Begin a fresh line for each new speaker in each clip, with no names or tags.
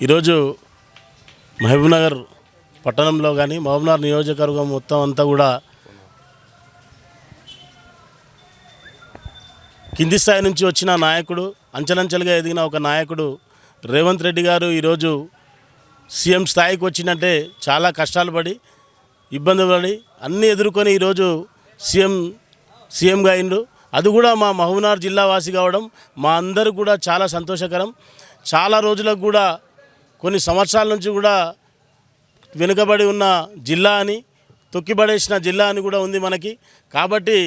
ఈరోజు మహబూబ్నగర్ పట్టణంలో కానీ మహబూబ్నగర్ నియోజకవర్గం మొత్తం అంతా కూడా కింది స్థాయి నుంచి వచ్చిన నాయకుడు అంచెలంచెలుగా ఎదిగిన ఒక నాయకుడు రేవంత్ రెడ్డి గారు ఈరోజు సీఎం స్థాయికి వచ్చినట్టే చాలా కష్టాలు పడి ఇబ్బంది పడి అన్నీ ఎదుర్కొని ఈరోజు సీఎం సీఎంగా అయిండు. అది కూడా మా మహబూబ్నగర్ జిల్లా వాసి కావడం మా అందరూ కూడా చాలా సంతోషకరం. చాలా రోజులకు కూడా కొన్ని సంవత్సరాల నుంచి కూడా వెనుకబడి ఉన్న జిల్లా అని తొక్కిబడేసిన జిల్లా అని కూడా ఉంది మనకి. కాబట్టి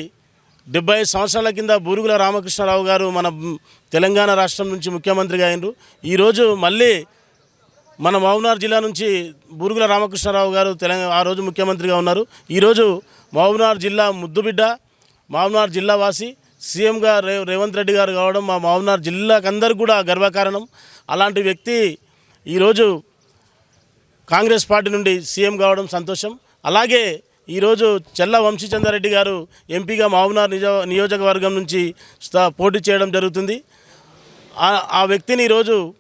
డెబ్బై ఐదు సంవత్సరాల కింద బూరుగుల రామకృష్ణారావు గారు మన తెలంగాణ రాష్ట్రం నుంచి ముఖ్యమంత్రిగా అయినరు. ఈరోజు మళ్ళీ మన మహబూబ్నగర్ జిల్లా నుంచి బూరుగుల రామకృష్ణారావు గారు తెలంగాణ ఆ రోజు ముఖ్యమంత్రిగా ఉన్నారు. ఈరోజు మహబూబ్నగర్ జిల్లా ముద్దుబిడ్డ మహబూబ్నగర్ జిల్లా వాసి సీఎంగా రేవంత్ రెడ్డి గారు కావడం మా మహబూబ్నగర్ జిల్లాకందరికీ కూడా గర్వకారణం. అలాంటి వ్యక్తి ఈరోజు కాంగ్రెస్ పార్టీ నుండి సీఎం కావడం సంతోషం. అలాగే ఈరోజు చెల్ల వంశీచంద్రారెడ్డి గారు ఎంపీగా మావునార్ నిజ నియోజకవర్గం నుంచి పోటీ చేయడం జరుగుతుంది. ఆ- ఆ వ్యక్తిని ఈరోజు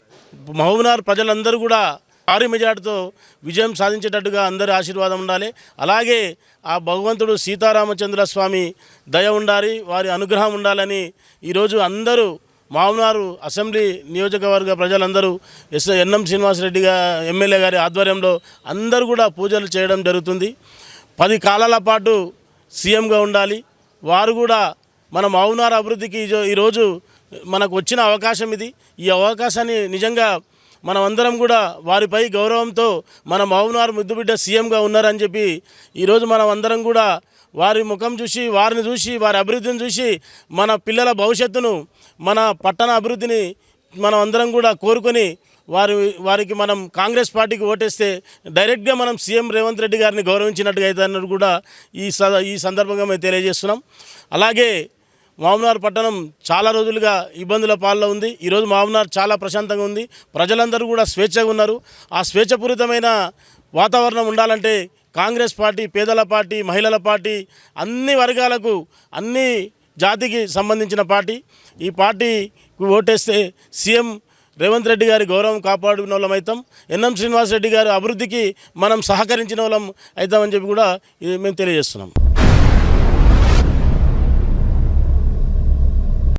మహబూబ్నగర్ ప్రజలందరూ కూడా భారీ మెజార్టీతో విజయం సాధించేటట్టుగా అందరి ఆశీర్వాదం ఉండాలి. అలాగే ఆ భగవంతుడు సీతారామచంద్ర స్వామి దయ ఉండాలి వారి అనుగ్రహం ఉండాలని ఈరోజు అందరూ మామనారు అసెంబ్లీ నియోజకవర్గ ప్రజలందరూ ఎస్ ఎన్ఎం శ్రీనివాసరెడ్డి గారి ఎమ్మెల్యే గారి ఆధ్వర్యంలో అందరూ కూడా పూజలు చేయడం జరుగుతుంది. పది కాలాల పాటు సీఎంగా ఉండాలి. వారు కూడా మన మౌనార్ అభివృద్ధికి ఈరోజు మనకు వచ్చిన అవకాశం ఇది. ఈ అవకాశాన్ని నిజంగా మనమందరం కూడా వారిపై గౌరవంతో మన మౌనార్ ముద్దుబిడ్డ సీఎంగా ఉన్నారని చెప్పి ఈరోజు మనం అందరం కూడా వారి ముఖం చూసి వారిని చూసి వారి అభివృద్ధిని చూసి మన పిల్లల భవిష్యత్తును మన పట్టణ అభివృద్ధిని మనం అందరం కూడా కోరుకొని వారి వారికి మనం కాంగ్రెస్ పార్టీకి ఓటేస్తే డైరెక్ట్గా మనం సీఎం రేవంత్ రెడ్డి గారిని గౌరవించినట్టుగా అయితే అన్నది కూడా ఈ స ఈ సందర్భంగా మేము తెలియజేస్తున్నాం. అలాగే మామనార్ పట్టణం చాలా రోజులుగా ఇబ్బందుల పాల్లో ఉంది. ఈరోజు మామనార్ చాలా ప్రశాంతంగా ఉంది. ప్రజలందరూ కూడా స్వేచ్ఛగా ఉన్నారు. ఆ స్వేచ్ఛపూరితమైన వాతావరణం ఉండాలంటే కాంగ్రెస్ పార్టీ పేదల పార్టీ మహిళల పార్టీ అన్ని వర్గాలకు అన్ని జాతికి సంబంధించిన పార్టీ. ఈ పార్టీకి ఓటేస్తే సీఎం రేవంత్ రెడ్డి గారి గౌరవం కాపాడుకున్న వాళ్ళం అవుతాం ఎన్ఎం శ్రీనివాస్ రెడ్డి గారి అభివృద్ధికి మనం సహకరించిన వాళ్ళం అవుతామని చెప్పి కూడా ఇది మేము తెలియజేస్తున్నాం.